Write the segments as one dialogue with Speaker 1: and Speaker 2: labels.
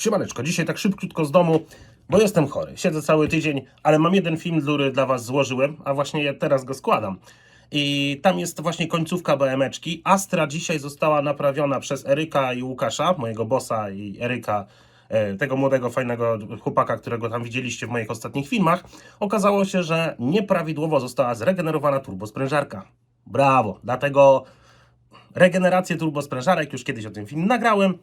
Speaker 1: Siemaneczko, dzisiaj tak szybciutko z domu, bo jestem chory. Siedzę cały tydzień, ale mam jeden film, który dla Was złożyłem, a właśnie ja teraz go składam. I tam jest właśnie końcówka BMeczki. Astra dzisiaj została naprawiona przez Eryka i Łukasza, mojego bossa i Eryka, e, tego młodego, fajnego chłopaka, którego tam widzieliście w moich ostatnich filmach. Okazało się, że nieprawidłowo została zregenerowana turbosprężarka. Brawo! Dlatego regenerację turbosprężarek, już kiedyś o tym film nagrałem.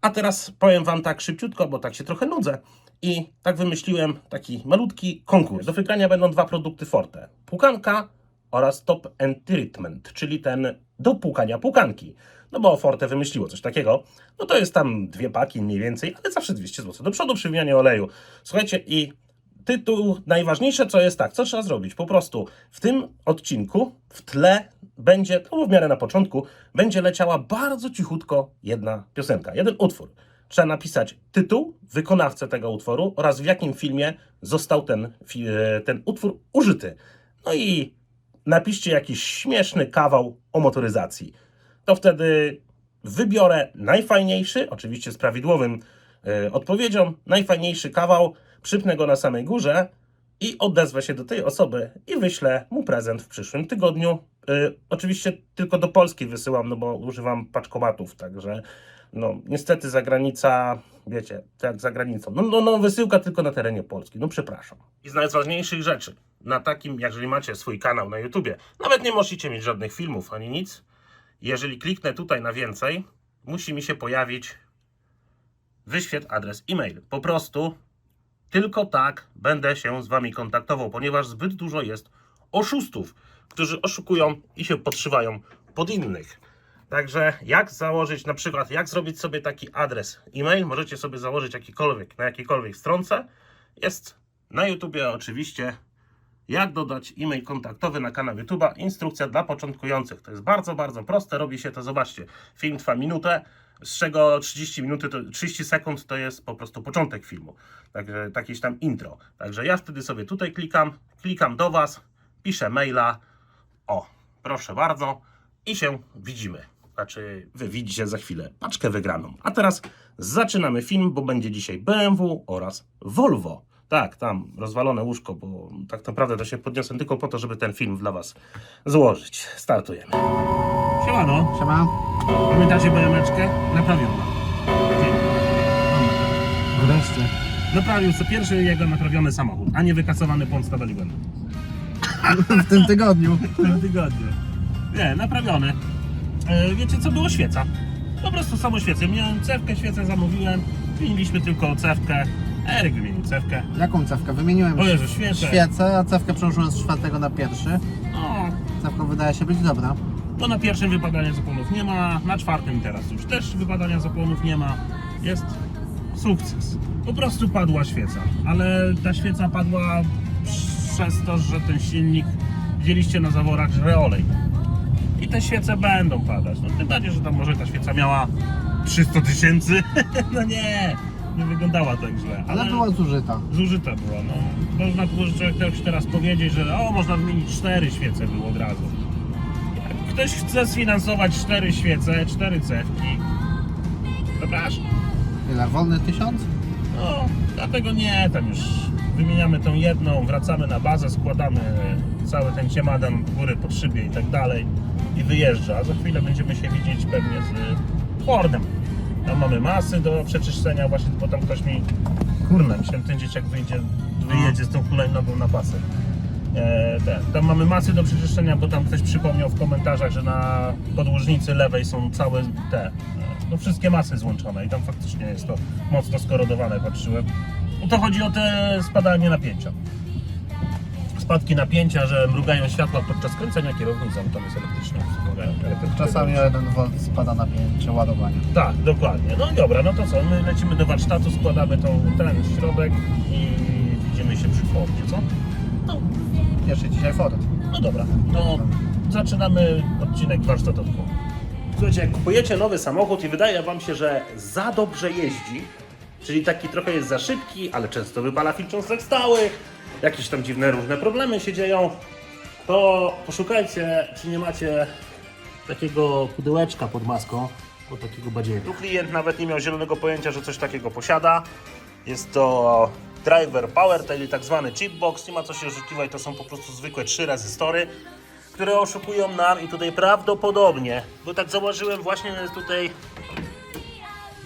Speaker 1: A teraz powiem Wam tak szybciutko, bo tak się trochę nudzę. I tak wymyśliłem taki malutki konkurs. Do wygrania będą dwa produkty Forte. Pukanka oraz Top Treatment, czyli ten do płukania pukanki. No bo Forte wymyśliło coś takiego. No to jest tam dwie paki mniej więcej, ale zawsze 200 zł. Do przodu przy wymianie oleju. Słuchajcie i tytuł najważniejsze co jest tak, co trzeba zrobić? Po prostu w tym odcinku w tle będzie, no w miarę na początku, będzie leciała bardzo cichutko jedna piosenka, jeden utwór. Trzeba napisać tytuł, wykonawcę tego utworu oraz w jakim filmie został ten, e, ten utwór użyty. No i napiszcie jakiś śmieszny kawał o motoryzacji. To wtedy wybiorę najfajniejszy, oczywiście z prawidłowym e, odpowiedzią, najfajniejszy kawał, przypnę go na samej górze i odezwę się do tej osoby i wyślę mu prezent w przyszłym tygodniu. E, oczywiście tylko do Polski wysyłam, no bo używam paczkomatów, także no niestety zagranica, wiecie, jak za granicą. No, no, no wysyłka tylko na terenie Polski, no przepraszam. I z najważniejszych rzeczy, na takim, jeżeli macie swój kanał na YouTubie, nawet nie musicie mieć żadnych filmów ani nic, jeżeli kliknę tutaj na więcej, musi mi się pojawić wyświetl adres e-mail. Po prostu tylko tak będę się z Wami kontaktował, ponieważ zbyt dużo jest oszustów, którzy oszukują i się podszywają pod innych. Także jak założyć, na przykład, jak zrobić sobie taki adres e-mail, możecie sobie założyć jakikolwiek, na jakiejkolwiek stronce. Jest na YouTubie oczywiście jak dodać e-mail kontaktowy na kanał YouTube'a. Instrukcja dla początkujących. To jest bardzo, bardzo proste. Robi się to, zobaczcie, film trwa minutę, z czego 30 minuty, to 30 sekund to jest po prostu początek filmu. Także jakieś tam intro. Także ja wtedy sobie tutaj klikam, klikam do Was, piszę maila. O, proszę bardzo. I się widzimy. Znaczy, wy widzicie za chwilę paczkę wygraną. A teraz zaczynamy film, bo będzie dzisiaj BMW oraz Volvo. Tak, tam rozwalone łóżko, bo tak naprawdę to się podniosłem tylko po to, żeby ten film dla Was złożyć. Startujemy. Siemano,
Speaker 2: Siema.
Speaker 1: pamiętacie BMeczkę? Naprawiono.
Speaker 2: Wreszcie.
Speaker 1: Naprawił co pierwszy jego naprawiony samochód, a nie wykasowany z tabeli błędu.
Speaker 2: W tym tygodniu.
Speaker 1: w tym tygodniu. Nie, naprawiony. E, wiecie co było? Świeca. Po prostu samo świecę. Miałem cewkę, świecę zamówiłem. Wymieniliśmy tylko cewkę. Eryk wymienił cewkę.
Speaker 2: Jaką cewkę? Wymieniłem
Speaker 1: O Jezu, świecę.
Speaker 2: świecę, a cewkę przełożyłem z czwartego na pierwszy.
Speaker 1: O,
Speaker 2: Cewka wydaje się być dobra.
Speaker 1: No na pierwszym wypadania zapłonów nie ma, na czwartym teraz już też wypadania zapłonów nie ma. Jest sukces. Po prostu padła świeca, ale ta świeca padła przez to, że ten silnik widzieliście na zaworach żre olej. I te świece będą padać. No tym bardziej, że tam może ta świeca miała 300 tysięcy. no nie, nie wyglądała tak źle.
Speaker 2: Ale była zużyta.
Speaker 1: Zużyta była, no. Można było że ktoś teraz powiedzieć, że o, można wymienić cztery świece było od razu. Ktoś chce sfinansować cztery świece, cztery cewki, zapraszam.
Speaker 2: Ile? Wolny tysiąc?
Speaker 1: No, dlatego nie, tam już wymieniamy tą jedną, wracamy na bazę, składamy cały ten ciemadan góry pod szybie i tak dalej i wyjeżdża. A za chwilę będziemy się widzieć pewnie z Fordem. Tam mamy masy do przeczyszczenia, właśnie bo tam ktoś mi, kurna, myślałem ten dzieciak wyjdzie, wyjedzie z tą hulajnogą na pasy. E, tam mamy masy do przeczyszczenia, bo tam ktoś przypomniał w komentarzach, że na podłużnicy lewej są całe te, no wszystkie masy złączone i tam faktycznie jest to mocno skorodowane, patrzyłem. No to chodzi o te spadanie napięcia. Spadki napięcia, że mrugają światła podczas kręcenia kierownicą, tam jest elektryczne-
Speaker 2: Czasami o 1 V spada napięcie ładowania.
Speaker 1: Tak, dokładnie. No i dobra, no to co, my lecimy do warsztatu, składamy tą, ten środek i widzimy się przy Fordzie, co? No,
Speaker 2: Pierwszy dzisiaj Ford.
Speaker 1: no dobra, to zaczynamy odcinek warsztatowy. Słuchajcie, jak kupujecie nowy samochód i wydaje Wam się, że za dobrze jeździ, czyli taki trochę jest za szybki, ale często wypala filtr cząstek stałych, jakieś tam dziwne różne problemy się dzieją, to poszukajcie, czy nie macie takiego pudełeczka pod maską, O takiego badziewa. Tu klient nawet nie miał zielonego pojęcia, że coś takiego posiada. Jest to driver power, tak zwany chipbox. Nie ma co się oszukiwać, to są po prostu zwykłe trzy rezystory, które oszukują nam i tutaj prawdopodobnie, bo tak zauważyłem właśnie tutaj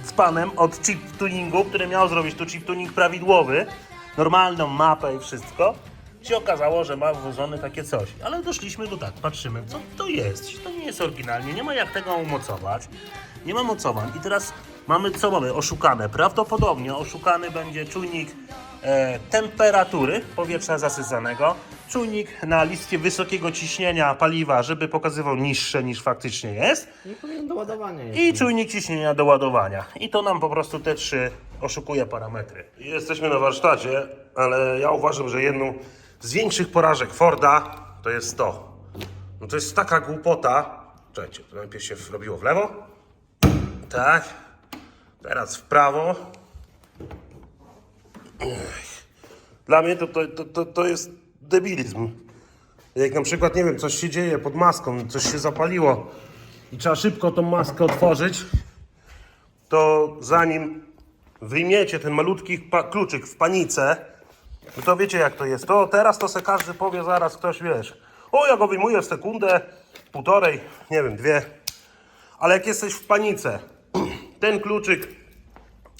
Speaker 1: z panem od chip tuningu, który miał zrobić tu chip tuning prawidłowy, normalną mapę i wszystko, się okazało, że ma włożone takie coś. Ale doszliśmy do tak, patrzymy, co to jest. To nie jest oryginalnie, nie ma jak tego umocować. Nie ma mocowań. I teraz mamy co mamy? Oszukane. Prawdopodobnie oszukany będzie czujnik e, temperatury powietrza zasysanego, czujnik na listie wysokiego ciśnienia paliwa, żeby pokazywał niższe niż faktycznie jest.
Speaker 2: Nie powinien do ładowania jest.
Speaker 1: I czujnik ciśnienia do ładowania. I to nam po prostu te trzy oszukuje parametry. Jesteśmy na warsztacie, ale ja uważam, że jedną z większych porażek Forda to jest to. No to jest taka głupota. Czekajcie, to najpierw się robiło w lewo. Tak. Teraz w prawo. Dla mnie to, to, to, to, jest debilizm. Jak na przykład, nie wiem, coś się dzieje pod maską, coś się zapaliło i trzeba szybko tą maskę otworzyć, to zanim wyjmiecie ten malutki kluczyk w panice, no to wiecie jak to jest. To teraz to se każdy powie zaraz ktoś, wiesz, o ja go wyjmuję w sekundę, półtorej, nie wiem, dwie. Ale jak jesteś w panice, ten kluczyk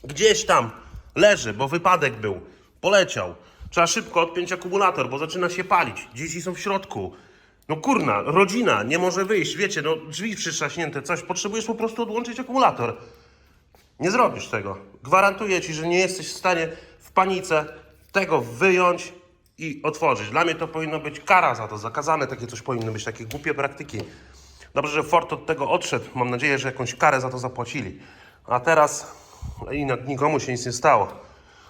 Speaker 1: gdzieś tam leży, bo wypadek był, poleciał. Trzeba szybko odpiąć akumulator, bo zaczyna się palić. Dzieci są w środku. No kurna, rodzina nie może wyjść, wiecie, no drzwi przytrzaśnięte, coś. Potrzebujesz po prostu odłączyć akumulator. Nie zrobisz tego. Gwarantuję ci, że nie jesteś w stanie w panice tego wyjąć i otworzyć. Dla mnie to powinno być kara za to, zakazane takie coś powinno być, takie głupie praktyki. Dobrze, że Ford od tego odszedł. Mam nadzieję, że jakąś karę za to zapłacili. A teraz i nikomu się nic nie stało.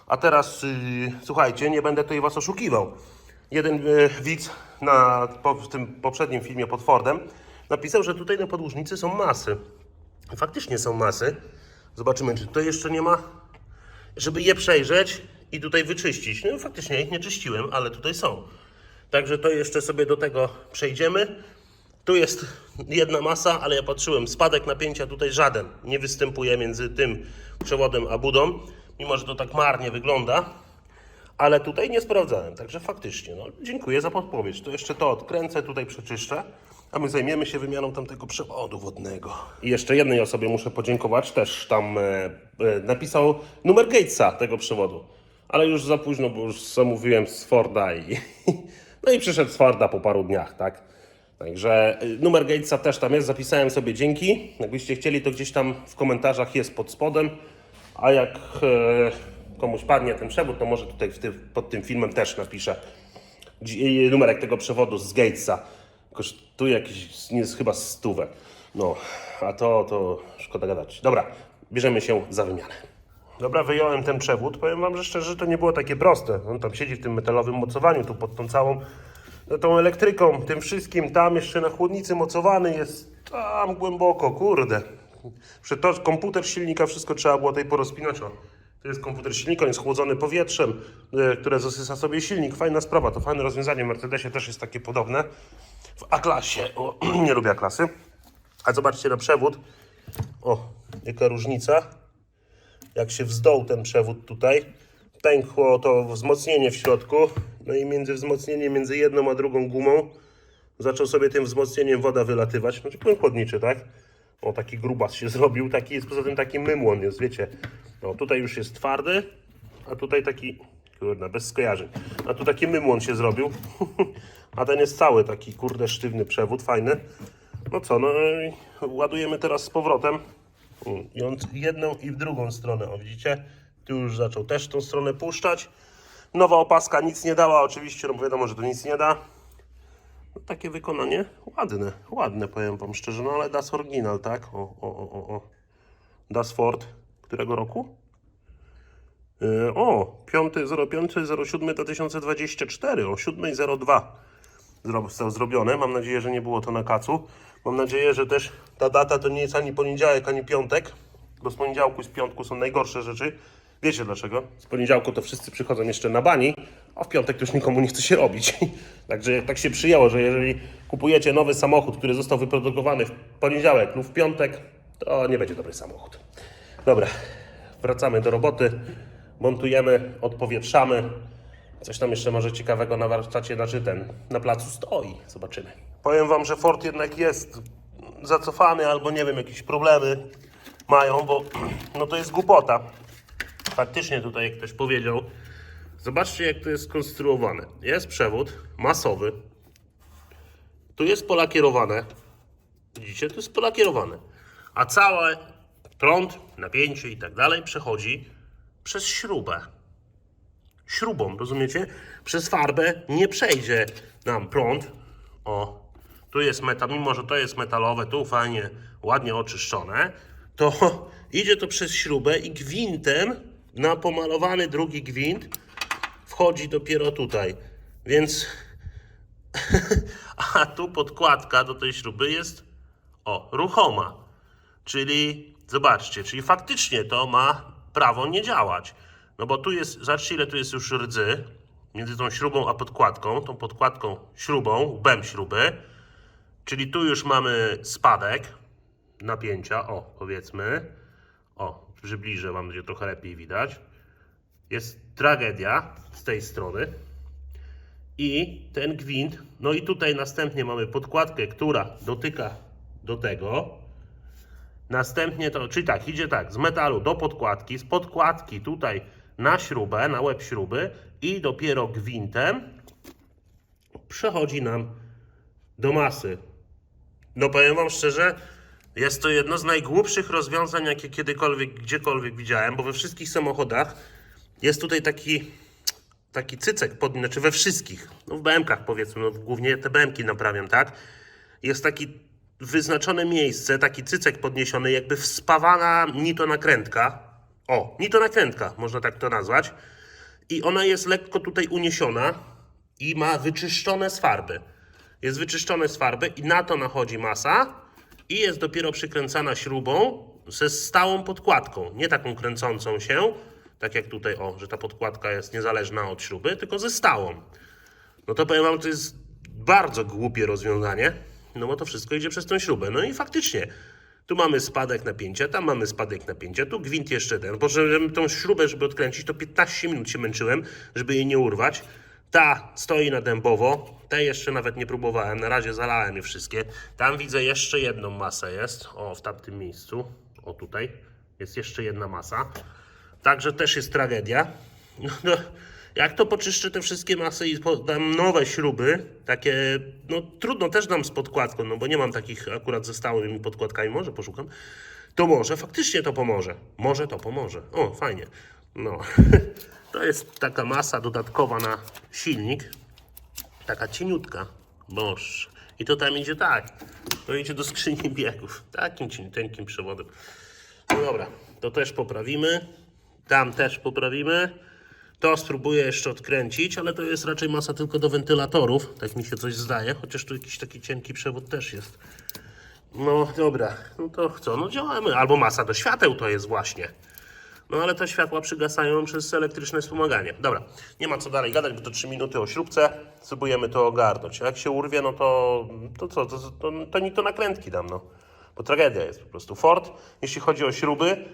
Speaker 1: A teraz yy, słuchajcie, nie będę tutaj was oszukiwał. Jeden yy, widz na, po, w tym poprzednim filmie pod Fordem napisał, że tutaj na podłużnicy są masy. Faktycznie są masy. Zobaczymy, czy to jeszcze nie ma, żeby je przejrzeć i tutaj wyczyścić. No faktycznie ja ich nie czyściłem, ale tutaj są. Także to jeszcze sobie do tego przejdziemy. Tu jest jedna masa, ale ja patrzyłem, spadek napięcia tutaj żaden nie występuje między tym przewodem a budą, mimo że to tak marnie wygląda. Ale tutaj nie sprawdzałem, także faktycznie, no, dziękuję za podpowiedź. To jeszcze to odkręcę, tutaj przeczyszczę, a my zajmiemy się wymianą tamtego przewodu wodnego. I jeszcze jednej osobie muszę podziękować, też tam e, e, napisał numer Gatesa tego przewodu. Ale już za późno, bo już zamówiłem z Forda i no i przyszedł z Forda po paru dniach, tak? Także y, numer Gatesa też tam jest, zapisałem sobie dzięki. Jakbyście chcieli, to gdzieś tam w komentarzach jest pod spodem. A jak e, komuś padnie ten przewód, to może tutaj pod tym filmem też napiszę dzi- numerek tego przewodu z Gatesa. Kosztuje jakiś, nie jest chyba stówę. No, a to, to szkoda gadać. Dobra, bierzemy się za wymianę. Dobra, wyjąłem ten przewód. Powiem Wam, że szczerze, to nie było takie proste. On tam siedzi w tym metalowym mocowaniu, tu pod tą całą tą elektryką, tym wszystkim. Tam jeszcze na chłodnicy mocowany jest tam głęboko, kurde. Że to komputer silnika, wszystko trzeba było tutaj porozpinać. O, to jest komputer silnika, on jest chłodzony powietrzem, e, które zasysa sobie silnik. Fajna sprawa, to fajne rozwiązanie. W Mercedesie też jest takie podobne. W A-klasie, o, nie lubię A-klasy. A zobaczcie na przewód. O, jaka różnica jak się wzdął ten przewód tutaj, pękło to wzmocnienie w środku, no i między wzmocnieniem, między jedną a drugą gumą zaczął sobie tym wzmocnieniem woda wylatywać, znaczy płyn chłodniczy, tak? O, taki grubas się zrobił, taki jest poza tym taki mymłon jest, wiecie. No, tutaj już jest twardy, a tutaj taki, kurde, bez skojarzeń. A tu taki mymłon się zrobił, a ten jest cały taki, kurde, sztywny przewód, fajny. No co, no ładujemy teraz z powrotem. Mm, I on jedną i w drugą stronę, o widzicie? Tu już zaczął też tą stronę puszczać. Nowa opaska nic nie dała, oczywiście, no bo wiadomo, że to nic nie da. No, takie wykonanie ładne, ładne powiem wam szczerze, no ale Das Original, tak? O, o, o, o, o. Das Ford, którego roku? Yy, o, 5.05.07.2024, o 7.02 zro- został zrobione. Mam nadzieję, że nie było to na kacu. Mam nadzieję, że też ta data to nie jest ani poniedziałek, ani piątek, bo z poniedziałku i z piątku są najgorsze rzeczy. Wiecie dlaczego? Z poniedziałku to wszyscy przychodzą jeszcze na bani, a w piątek to już nikomu nie chce się robić. Także tak się przyjęło, że jeżeli kupujecie nowy samochód, który został wyprodukowany w poniedziałek lub w piątek, to nie będzie dobry samochód. Dobra, wracamy do roboty. Montujemy, odpowietrzamy. Coś tam jeszcze może ciekawego na warsztacie, znaczy ten, na placu stoi. Zobaczymy. Powiem Wam, że Ford jednak jest zacofany albo nie wiem, jakieś problemy mają, bo no to jest głupota. Faktycznie tutaj jak ktoś powiedział, zobaczcie jak to jest skonstruowane. Jest przewód masowy, tu jest polakierowane, widzicie, tu jest polakierowane, a cały prąd, napięcie i tak dalej przechodzi przez śrubę. Śrubą, rozumiecie? Przez farbę nie przejdzie nam prąd. O, tu jest metal, mimo że to jest metalowe, tu fajnie, ładnie oczyszczone, to idzie to przez śrubę i gwintem na pomalowany drugi gwint wchodzi dopiero tutaj. Więc a tu podkładka do tej śruby jest o, ruchoma. Czyli zobaczcie, czyli faktycznie to ma prawo nie działać. No bo tu jest, zobaczcie ile tu jest już rdzy między tą śrubą a podkładką, tą podkładką śrubą, łbem śruby. Czyli tu już mamy spadek napięcia, o powiedzmy. O, przybliżę wam, będzie trochę lepiej widać. Jest tragedia z tej strony. I ten gwint, no i tutaj następnie mamy podkładkę, która dotyka do tego. Następnie to, czyli tak, idzie tak, z metalu do podkładki, z podkładki tutaj na śrubę, na łeb śruby i dopiero gwintem przechodzi nam do masy. No powiem Wam szczerze, jest to jedno z najgłupszych rozwiązań, jakie kiedykolwiek, gdziekolwiek widziałem, bo we wszystkich samochodach jest tutaj taki, taki cycek, pod, znaczy we wszystkich, no w BM-kach powiedzmy, no głównie te BM-ki naprawiam, tak? Jest taki wyznaczone miejsce, taki cycek podniesiony, jakby wspawana nitonakrętka. O, nitonakrętka, można tak to nazwać. I ona jest lekko tutaj uniesiona i ma wyczyszczone z farby. Jest wyczyszczone z farby i na to nachodzi masa i jest dopiero przykręcana śrubą ze stałą podkładką. Nie taką kręcącą się, tak jak tutaj, o, że ta podkładka jest niezależna od śruby, tylko ze stałą. No to powiem wam, to jest bardzo głupie rozwiązanie, no bo to wszystko idzie przez tą śrubę. No i faktycznie, tu mamy spadek napięcia, tam mamy spadek napięcia, tu gwint jeszcze ten. Bo żeby tą śrubę, żeby odkręcić, to 15 minut się męczyłem, żeby jej nie urwać. Ta stoi na dębowo, tej jeszcze nawet nie próbowałem, na razie zalałem je wszystkie. Tam widzę jeszcze jedną masę jest, o w tamtym miejscu, o tutaj, jest jeszcze jedna masa. Także też jest tragedia. No, no, jak to poczyszczę te wszystkie masy i dam nowe śruby, takie, no trudno też dam z podkładką, no bo nie mam takich akurat ze stałymi podkładkami, może poszukam, to może faktycznie to pomoże. Może to pomoże. O, fajnie. No, to jest taka masa dodatkowa na silnik, taka cieniutka, boż. I to tam idzie tak, to idzie do skrzyni biegów, takim tenkim przewodem. No dobra, to też poprawimy. Tam też poprawimy. To spróbuję jeszcze odkręcić, ale to jest raczej masa tylko do wentylatorów. Tak mi się coś zdaje, chociaż tu jakiś taki cienki przewód też jest. No dobra, no to co? No działamy. Albo masa do świateł to jest właśnie. No ale te światła przygasają przez elektryczne wspomaganie. Dobra, nie ma co dalej gadać, bo to 3 minuty o śrubce. Spróbujemy to ogarnąć. A jak się urwie, no to, to co? To, to, to ni to nakrętki dam, no. Bo tragedia jest po prostu. Ford, jeśli chodzi o śruby,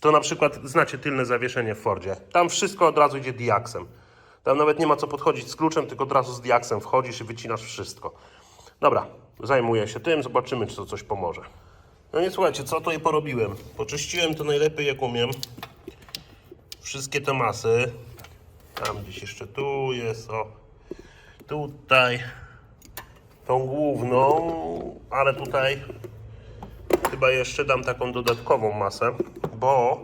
Speaker 1: to na przykład znacie tylne zawieszenie w Fordzie. Tam wszystko od razu idzie diaksem. Tam nawet nie ma co podchodzić z kluczem, tylko od razu z diaksem wchodzisz i wycinasz wszystko. Dobra, zajmuję się tym, zobaczymy, czy to coś pomoże. No nie słuchajcie, co tutaj porobiłem? Poczyściłem to najlepiej jak umiem. Wszystkie te masy. Tam gdzieś jeszcze tu jest, o. Tutaj. Tą główną, ale tutaj chyba jeszcze dam taką dodatkową masę, bo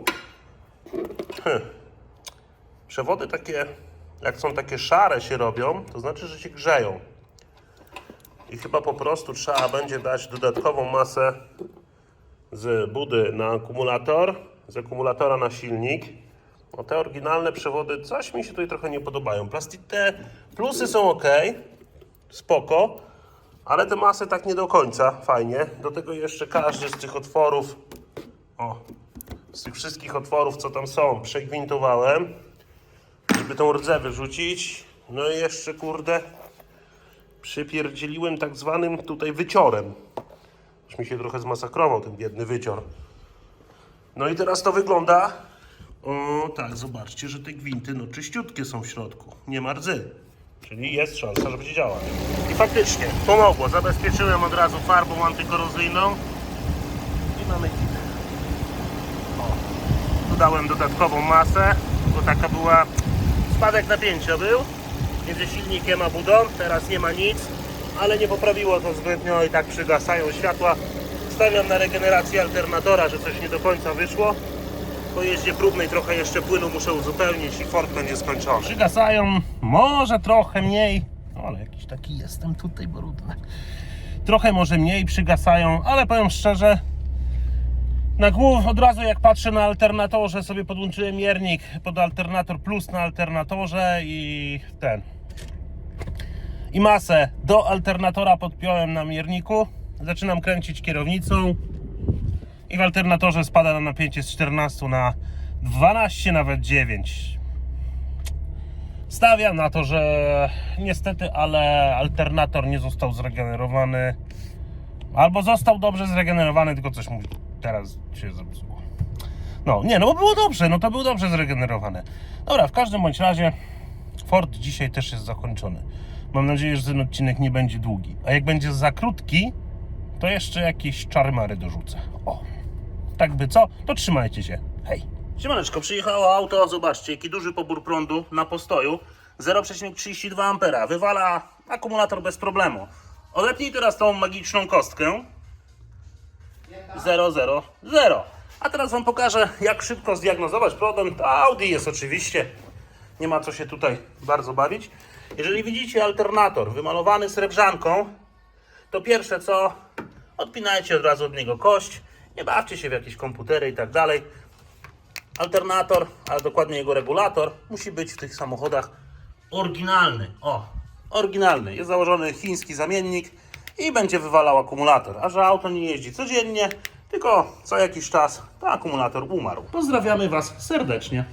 Speaker 1: hm, przewody takie, jak są takie szare się robią, to znaczy, że się grzeją. I chyba po prostu trzeba będzie dać dodatkową masę z budy na akumulator, z akumulatora na silnik. No te oryginalne przewody coś mi się tutaj trochę nie podobają. Plastik te plusy są ok, spoko, ale te masy tak nie do końca fajnie. Do tego jeszcze każdy z tych otworów, o, z tych wszystkich otworów, co tam są, przegwintowałem, żeby tą rdzę wyrzucić. No i jeszcze, kurde, przypierdzieliłem tak zwanym tutaj wyciorem. Już mi się trochę zmasakrował ten biedny wycior. No i teraz to wygląda. O tak, zobaczcie, że te gwinty no czyściutkie są w środku. Nie ma rdzy. Czyli jest szansa, że będzie działać. I faktycznie pomogło. Zabezpieczyłem od razu farbą antykorozyjną. I mamy kit. O. Dodałem dodatkową masę, bo taka była. Spadek napięcia był między silnikiem a budą. Teraz nie ma nic, ale nie poprawiło to zbytnio i tak przygasają światła. Stawiam na regenerację alternatora, że coś nie do końca wyszło. Po jeździe próbnej trochę jeszcze płynu muszę uzupełnić i Ford będzie skończony. Przygasają, może trochę mniej, ale jakiś taki jestem tutaj brudny. Trochę może mniej przygasają, ale powiem szczerze, na głów od razu jak patrzę na alternatorze sobie podłączyłem miernik pod alternator plus na alternatorze i ten i masę do alternatora podpiąłem na mierniku zaczynam kręcić kierownicą i w alternatorze spada na napięcie z 14 na 12 nawet 9 stawiam na to, że niestety ale alternator nie został zregenerowany Albo został dobrze zregenerowany, tylko coś mu teraz się zepsuło. No, nie, no bo było dobrze, no to był dobrze zregenerowany. Dobra, w każdym bądź razie Ford dzisiaj też jest zakończony. Mam nadzieję, że ten odcinek nie będzie długi. A jak będzie za krótki, to jeszcze jakieś czarmary dorzucę. O, tak by co, to trzymajcie się. Hej. Siemaneczko, przyjechało auto, zobaczcie, jaki duży pobór prądu na postoju. 0,32 A, wywala akumulator bez problemu. Odepnij teraz tą magiczną kostkę. 000. A teraz Wam pokażę, jak szybko zdiagnozować problem. Audi jest oczywiście. Nie ma co się tutaj bardzo bawić. Jeżeli widzicie alternator wymalowany srebrzanką, to pierwsze co, odpinajcie od razu od niego kość. Nie bawcie się w jakieś komputery i tak dalej. Alternator, ale dokładnie jego regulator, musi być w tych samochodach oryginalny. O, oryginalny. Jest założony chiński zamiennik i będzie wywalał akumulator. A że auto nie jeździ codziennie, tylko co jakiś czas, to akumulator umarł. Pozdrawiamy Was serdecznie.